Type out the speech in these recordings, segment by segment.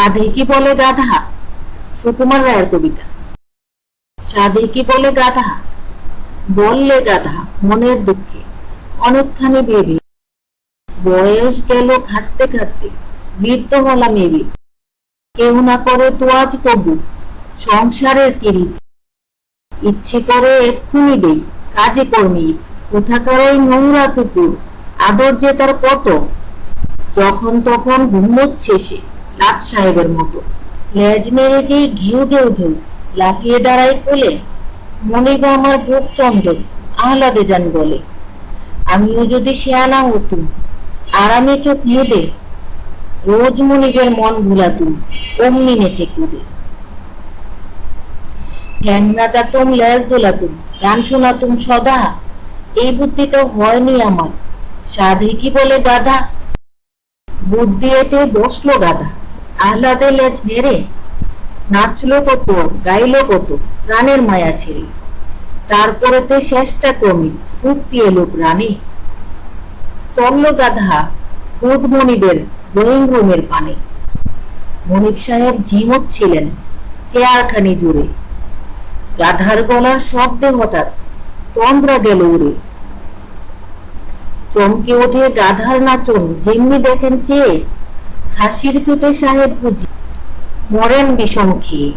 সাধে কি বলে গাধা, সুকুমার রায়ের কবিতা। সাধে কি বলে গাধা, বললে গাধা মনের দুঃখে, অনেকখানি ভেবে। বয়স গেল খাটতে খাটতে বৃদ্ধ হলাম এবি কেউ না করে তো আজ তবু সংসারের কিরিত ইচ্ছে করে এক্ষুনি দেই কাজে কর্মী কোথাকার ওই নোংরা কুকুর, আদর যে তার কত, যখন তখন ঘুমোচ্ছে সে। লাট সাহেবের মতো। লেজ নেড়ে যেই ঘেউ ঘেউ ঘেউ লাফিয়ে দাঁড়ায় কোলে, মনে বা আমার বুক চন্দন, আহ্লাদে যান বলে। আমিও যদি শেয়ানা হতুম, আরামে চোখ মুদে, রোজ মনিবের মন ভুলাতুম, অমনি নেচে কুদে। ঠ্যাং নাচাতুম লেজ দোলাতুম, গান শোনাতুম সদা, এই বুদ্ধি তো হয়নি আমার। সাধে কি বলে গাধা? বুদ্ধি এতে বসল গাধা। আহ্লাদে লেজ নেড়ে নাচলো কত গাইলো কত, প্রাণের মায়া ছেড়ে। তারপরেতে শেষটা ক্রমিক স্ফূর্তি এলো প্রাণে। চলল গাধা ড্রয়িং রুমের পানে। সাহেব ঝিমত ছিলেন, চেয়ারখানি জুড়ে। গাধার গলার শব্দে হঠাৎ তন্দ্রা গেল উড়ে। চমকে ওঠে গাধার নাচন, যেমনি দেখেন চেয়ে হাসির চোটে সাহেব বুঝি। মরেন বিষম খেয়ে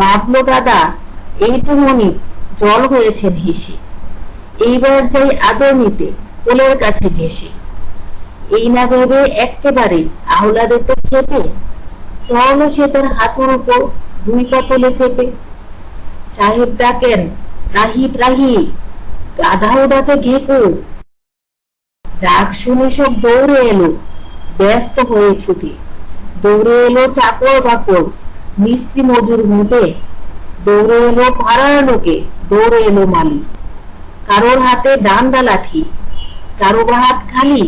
ভাবলো দাদা, এই তো মনিব জল হয়েছেন হেসে। এইবার যাই আদর নিতে, কোলের কাছে ঘেসে এই না ভেবে একেবারে আহ্লাদেতে খেপে, চলো সে তার হাঁটুর উপর দুই পাতলে চেপে। সাহেব ডাকেন, রাহি রাহি, গাধাও ডাকে ঘেকো। ডাক শুনে সব দৌড়ে এলো। ব্যস্ত হয়ে ছুটে। দৌড়ে এলো চাকর বাকর। মিস্ত্রি মজুর মুটে। দৌড়ে এলো পাড়ার লোকে। দৌড়ে এলো মালি কারোর হাতে ডান্ডা লাঠি কারও হাত খালি।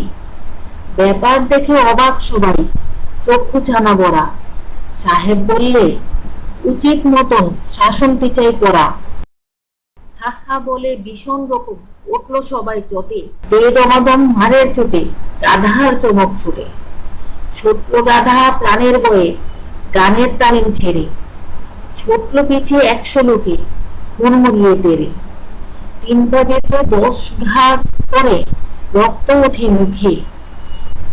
ব্যাপার দেখে অবাক সবাই। চক্ষু ছানা বড়া সাহেব বললে, উচিত মতন শাসন টিচাই করা। হা হা বলে ভীষণ রকম। উঠল সবাই চটে। দে দমাদম হাড়ের চোটে। গাধার চমক ছুটে ছোট্ট গাধা প্রাণের বয়ে গানের তালিম ছেড়ে, ছোট্ট পিছে একশো লোকে হুড়মুড়িয়ে তেরে। তিন বাজেতে দশ ঘাট করে রক্ত ওঠে মুখে।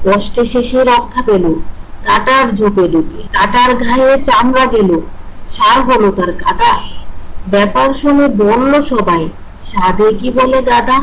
কষ্টে শেষে রক্ষা পেল, কাটার ঝোপে ঢুকে কাটার ঘায়ে চামড়া গেল, সার হলো তার কাটা। ব্যাপার শুনে বলল সবাই, সাধে কি বলে গাদা